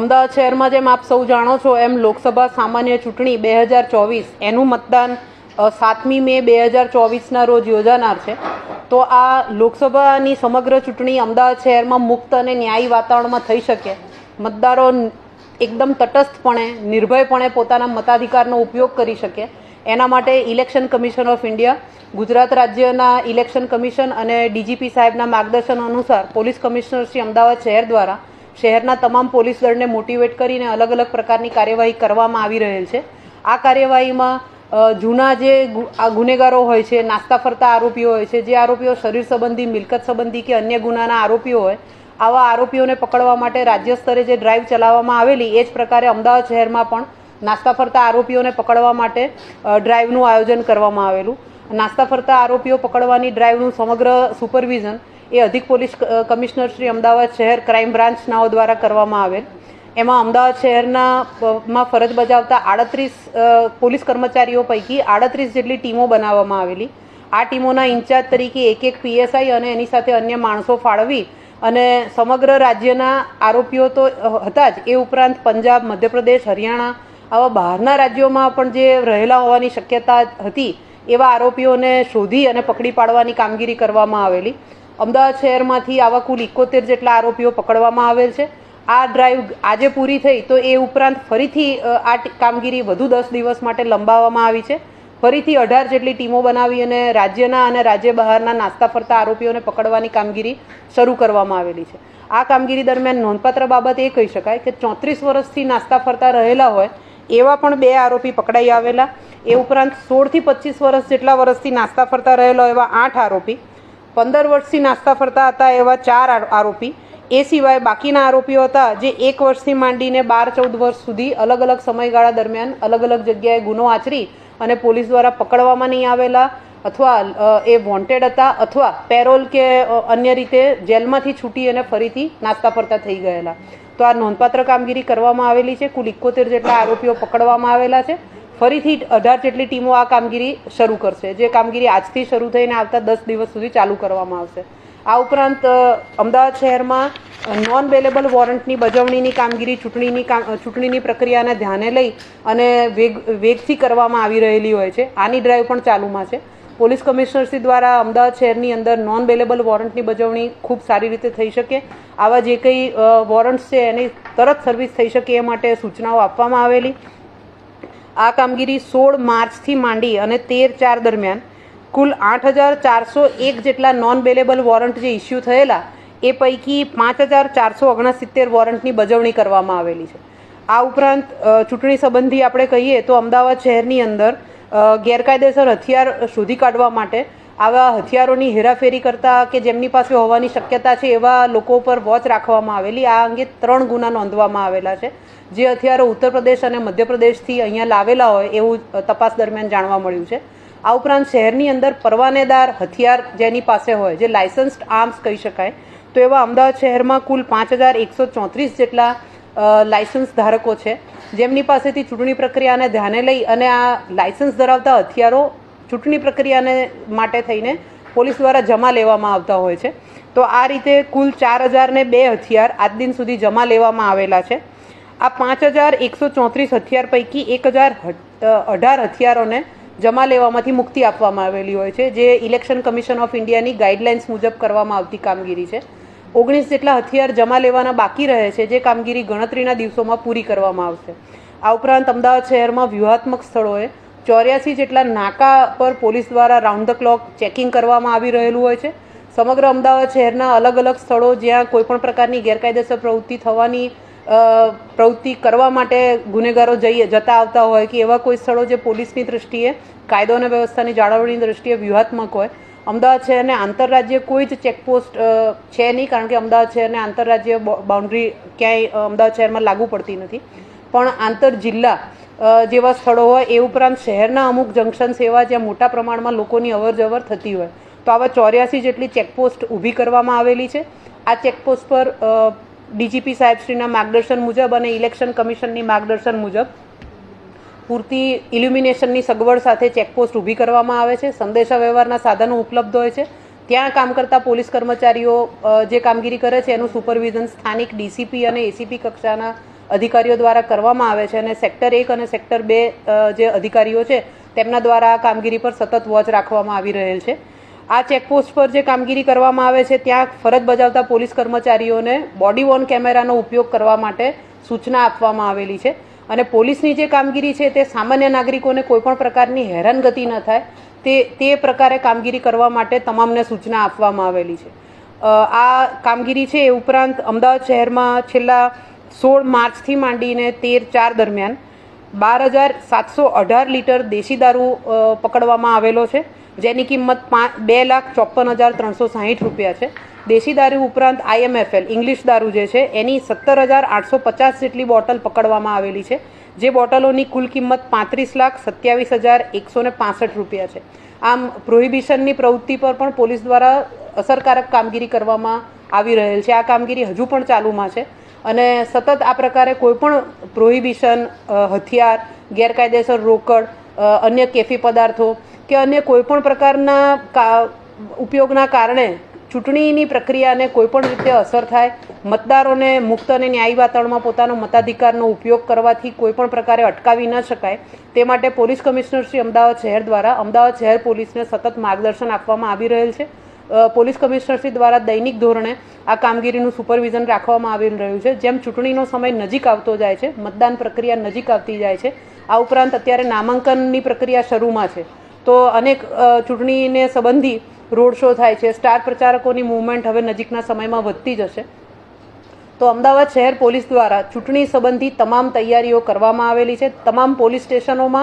અમદાવાદ શહેરમાં જેમ આપ સૌ જાણો છો એમ લોકસભા સામાન્ય ચૂંટણી બે હજાર ચોવીસ એનું મતદાન સાતમી મે બે હજાર ચોવીસના રોજ યોજાનાર છે. તો આ લોકસભાની સમગ્ર ચૂંટણી અમદાવાદ શહેરમાં મુક્ત અને ન્યાયી વાતાવરણમાં થઈ શકે. મતદારો એકદમ તટસ્થપણે, નિર્ભયપણે પોતાના મતાધિકારનો ઉપયોગ કરી શકે. એના માટે election commission of India, Gujarat રાજ્યના ઇલેક્શન કમિશન અને ડીજીપી સાહેબના માર્ગદર્શન અનુસાર પોલીસ કમિશનર શ્રી અમદાવાદ શહેર દ્વારા શહેરના તમામ પોલીસ દળને મોટિવેટ કરીને અલગ અલગ પ્રકારની કાર્યવાહી કરવામાં આવી રહેલ છે. આ કાર્યવાહીમાં જૂના જે ગુનેગારો હોય છે, નાસ્તા ફરતા આરોપીઓ હોય છે, જે આરોપીઓ શરીર સંબંધી, મિલકત સંબંધી કે અન્ય ગુનાના આરોપીઓ હોય, આવા આરોપીઓને પકડવા માટે રાજ્ય સ્તરે જે ડ્રાઈવ ચલાવવામાં આવેલી, એ જ પ્રકારે અમદાવાદ શહેરમાં પણ નાસ્તા ફરતા આરોપીઓને પકડવા માટે ડ્રાઈવનું આયોજન કરવામાં આવેલું. નાસ્તા ફરતા આરોપીઓ પકડવાની ડ્રાઈવનું સમગ્ર સુપરવિઝન એ અધિક પોલીસ કમિશનર શ્રી અમદાવાદ શહેર ક્રાઇમ બ્રાન્ચનાઓ દ્વારા કરવામાં આવેલ. એમાં અમદાવાદ શહેરના માં ફરજ બજાવતા આડત્રીસ પોલીસ કર્મચારીઓ પૈકી આડત્રીસ જેટલી ટીમો બનાવવામાં આવેલી. આ ટીમોના ઇન્ચાર્જ તરીકે એક એક પીએસઆઈ અને એની સાથે અન્ય માણસો ફાળવી અને સમગ્ર રાજ્યના આરોપીઓ તો હતા જ. એ ઉપરાંત પંજાબ, મધ્યપ્રદેશ, હરિયાણા આવા બહારના રાજ્યોમાં પણ જે રહેલા હોવાની શક્યતા હતી, એવા આરોપીઓને શોધી અને પકડી પાડવાની કામગીરી કરવામાં આવેલી. અમદાવાદ શહેરમાંથી આવા કુલ ઇકોતેર જેટલા આરોપીઓ પકડવામાં આવેલ છે. આ ડ્રાઈવ આજે પૂરી થઈ તો એ ઉપરાંત ફરીથી આ કામગીરી વધુ દસ દિવસ માટે લંબાવવામાં આવી છે. ફરીથી અઢાર જેટલી ટીમો બનાવી અને રાજ્યના અને રાજ્ય બહારના નાસ્તા ફરતા આરોપીઓને પકડવાની કામગીરી શરૂ કરવામાં આવેલી છે. આ કામગીરી દરમિયાન નોંધપાત્ર બાબત એ કહી શકાય કે ચોત્રીસ વર્ષથી નાસ્તા ફરતા રહેલા હોય એવા પણ બે આરોપી પકડાઈ આવેલા. એ ઉપરાંત સોળથી પચીસ વર્ષ જેટલા વર્ષથી નાસ્તા ફરતા રહેલો એવા આઠ આરોપી. પંદર વર્ષથી નાસ્તા ફરતા હતા એવા ચાર આરોપી. એ સિવાય બાકીના આરોપીઓ હતા જે એક વર્ષથી માંડીને બાર, ચૌદ વર્ષ સુધી અલગ અલગ સમયગાળા દરમિયાન અલગ અલગ જગ્યાએ ગુનો આચરી અને પોલીસ દ્વારા પકડવામાં નહીં આવેલા અથવા એ વોન્ટેડ હતા અથવા પેરોલ કે અન્ય રીતે જેલમાંથી છૂટી અને ફરીથી નાસ્તા ફરતા થઈ ગયેલા. તો આ નોંધપાત્ર કામગીરી કરવામાં આવેલી છે. કુલ ઇકોતેર જેટલા આરોપીઓ પકડવામાં આવેલા છે. ફરીથી અઢાર જેટલી ટીમો આ કામગીરી શરૂ કરશે. જે કામગીરી આજથી શરૂ થઈને આવતા દસ દિવસ સુધી ચાલુ કરવામાં આવશે. આ ઉપરાંત અમદાવાદ શહેરમાં નોન બેલેબલ વોરંટની બજવણીની કામગીરી, ચૂંટણીની ચૂંટણીની પ્રક્રિયાને ધ્યાને લઈ અને વેગ, વેગથી કરવામાં આવી રહેલી હોય છે. આની ડ્રાઈવ પણ ચાલુમાં છે. પોલીસ કમિશનરશ્રી દ્વારા અમદાવાદ શહેરની અંદર નોન બેલેબલ વોરંટની બજવણી ખૂબ સારી રીતે થઈ શકે. આવા જે કંઈ વોરંટ્સ છે, એની તરત સર્વિસ થઈ શકે એ માટે સૂચનાઓ આપવામાં આવેલી. આ કામગીરી સોળ માર્ચથી માંડી અને તેર ચાર દરમિયાન કુલ આઠ હજાર ચારસો એક જેટલા નોન બેલેબલ વોરંટ જે ઇસ્યુ થયેલા, એ પૈકી પાંચ હજાર ચારસો ઓગણસિત્તેર વોરંટની બજવણી કરવામાં આવેલી છે. આ ઉપરાંત ચૂંટણી સંબંધી આપણે કહીએ તો અમદાવાદ શહેરની અંદર ગેરકાયદેસર હથિયાર શોધી કાઢવા માટે આવા હથિયારોની હેરાફેરી કરતા કે જેમની પાસે હોવાની શક્યતા છે એવા લોકો પર વોચ રાખવામાં આવેલી. આ અંગે ત્રણ ગુના નોંધવામાં આવેલા છે. જે હથિયારો ઉત્તર પ્રદેશ અને મધ્યપ્રદેશથી અહીંયા લાવેલા હોય એવું તપાસ દરમિયાન જાણવા મળ્યું છે. આ ઉપરાંત શહેરની અંદર પરવાનેદાર હથિયાર જેની પાસે હોય, જે લાયસન્સ્ડ આર્મ્સ કહી શકાય, તો એવા અમદાવાદ શહેરમાં કુલ પાંચ હજાર એકસો ચોત્રીસ જેટલા લાયસન્સ ધારકો છે. જેમની પાસેથી ચૂંટણી પ્રક્રિયાને ધ્યાને લઈ અને આ લાયસન્સ ધરાવતા હથિયારો ચૂંટણી પ્રક્રિયાને માટે થઈને પોલીસ દ્વારા જમા લેવામાં આવતા હોય છે. તો આ રીતે કુલ ચાર હજારને બે હથિયાર આજ દિન સુધી જમા લેવામાં આવેલા છે. આ પાંચ હજાર એકસો ચોત્રીસ હથિયાર પૈકી એક હજાર અઢાર હથિયારોને જમા લેવામાંથી મુક્તિ આપવામાં આવેલી હોય છે, જે ઇલેક્શન કમિશન ઓફ ઇન્ડિયાની ગાઈડલાઇન્સ મુજબ કરવામાં આવતી કામગીરી છે. ઓગણીસ જેટલા હથિયાર જમા લેવાના બાકી રહે છે, જે કામગીરી ગણતરીના દિવસોમાં પૂરી કરવામાં આવશે. આ ઉપરાંત અમદાવાદ શહેરમાં વ્યૂહાત્મક સ્થળોએ ચોર્યાસી જેટલા નાકા પર પોલીસ દ્વારા રાઉન્ડ ધ ક્લોક ચેકિંગ કરવામાં આવી રહેલું હોય છે. સમગ્ર અમદાવાદ શહેરના અલગ અલગ સ્થળો જ્યાં કોઈપણ પ્રકારની ગેરકાયદેસર પ્રવૃત્તિ થવાની પ્રવૃત્તિ કરવા માટે ગુનેગારો જઈએ જતા આવતા હોય કે એવા કોઈ સ્થળો જે પોલીસની દૃષ્ટિએ કાયદો અને વ્યવસ્થાની જાળવણીની દૃષ્ટિએ વ્યૂહાત્મક હોય. અમદાવાદ શહેરને આંતરરાજ્ય કોઈ જ ચેકપોસ્ટ છે નહીં કારણ કે અમદાવાદ શહેરને આંતરરાજ્ય બાઉન્ડ્રી ક્યાંય અમદાવાદ શહેરમાં લાગુ પડતી નથી. પણ આંતર જિલ્લા જેવા સ્થળો હોય એ ઉપરાંત શહેરના અમુક જંકશન સેવા જ્યાં મોટા પ્રમાણમાં લોકોની અવર જવર થતી હોય. તો આવા ચોર્યાસી જેટલી ચેકપોસ્ટ ઊભી કરવામાં આવેલી છે. આ ચેકપોસ્ટ પર ડીજીપી સાહેબશ્રીના માર્ગદર્શન મુજબ અને ઇલેક્શન કમિશનની માર્ગદર્શન મુજબ પૂરતી ઇલ્યુમિનેશનની સગવડ સાથે ચેકપોસ્ટ ઊભી કરવામાં આવે છે. સંદેશા વ્યવહારના સાધનો ઉપલબ્ધ હોય છે. ત્યાં કામ કરતા પોલીસ કર્મચારીઓ જે કામગીરી કરે છે એનું સુપરવિઝન સ્થાનિક ડીસીપી અને એસીપી કક્ષાના અધિકારીઓ દ્વારા કરવામાં આવે છે અને સેક્ટર એક અને સેક્ટર બે જે અધિકારીઓ છે, તેમના દ્વારા આ કામગીરી પર સતત વોચ રાખવામાં આવી રહેલ છે. આ ચેકપોસ્ટ પર જે કામગીરી કરવામાં આવે છે, ત્યાં ફરજ બજાવતા પોલીસ કર્મચારીઓને બોડી વોર્ન કેમેરાનો ઉપયોગ કરવા માટે સૂચના આપવામાં આવેલી છે અને પોલીસની જે કામગીરી છે, તે સામાન્ય નાગરિકોને કોઈપણ પ્રકારની હેરાનગતિ ન થાય, તે તે પ્રકારે કામગીરી કરવા માટે તમામને સૂચના આપવામાં આવેલી છે. આ કામગીરી છે એ ઉપરાંત અમદાવાદ શહેરમાં છેલ્લા સોળ માર્ચથી માંડીને તેર ચાર દરમિયાન બાર હજાર સાતસો અઢાર લીટર દેશી દારૂ પકડવામાં આવેલો છે, જેની કિંમત પાંચ, બે લાખ ચોપન હજાર ત્રણસો સાહીઠ રૂપિયા છે. દેશી દારૂ ઉપરાંત આઈએમએફએલ ઇંગ્લિશ દારૂ જે છે, એની સત્તર હજાર આઠસો પચાસ જેટલી બોટલ પકડવામાં આવેલી છે, જે બોટલોની કુલ કિંમત પાંત્રીસ લાખ સત્યાવીસ હજાર એકસો ને રૂપિયા છે. આમ, પ્રોહિબિશનની પ્રવૃત્તિ પર પણ પોલીસ દ્વારા અસરકારક કામગીરી કરવામાં આવી રહેલ છે. આ કામગીરી હજુ પણ ચાલુમાં છે. અને સતત આ પ્રકારે કોઈપણ પ્રોહિબિશન હથિયાર, ગેરકાયદેસર રોકડ અન્ય કેફી પદાર્થો કે અન્ય કોઈપણ પ્રકારના ઉપયોગના કારણે ચૂંટણીની પ્રક્રિયાને કોઈપણ રીતે અસર થાય, મતદારોને મુક્ત અને ન્યાયી વાતાવરણમાં પોતાનો મતાધિકારનો ઉપયોગ કરવાથી કોઈપણ પ્રકારે અટકાવી ન શકાય. તે માટે પોલીસ કમિશનર શ્રી અમદાવાદ શહેર દ્વારા અમદાવાદ શહેર પોલીસને સતત માર્ગદર્શન આપવામાં આવી રહેલ છે. પોલીસ કમિશનરશ્રી દ્વારા દૈનિક ધોરણે આ કામગીરીનું સુપરવિઝન રાખવામાં આવી રહ્યું છે. જેમ ચૂંટણીનો સમય નજીક આવતો જાય છે, મતદાન પ્રક્રિયા નજીક આવતી જાય છે, આ ઉપરાંત અત્યારે નામાંકનની પ્રક્રિયા શરૂમાં છે. તો અનેક ચૂંટણીને સંબંધી રોડ શો થાય છે, સ્ટાર પ્રચારકોની મૂવમેન્ટ હવે નજીકના સમયમાં વધતી જશે. તો અમદાવાદ શહેર પોલીસ દ્વારા ચૂંટણી સંબંધી તમામ તૈયારીઓ કરવામાં આવેલી છે. તમામ પોલીસ સ્ટેશનોમાં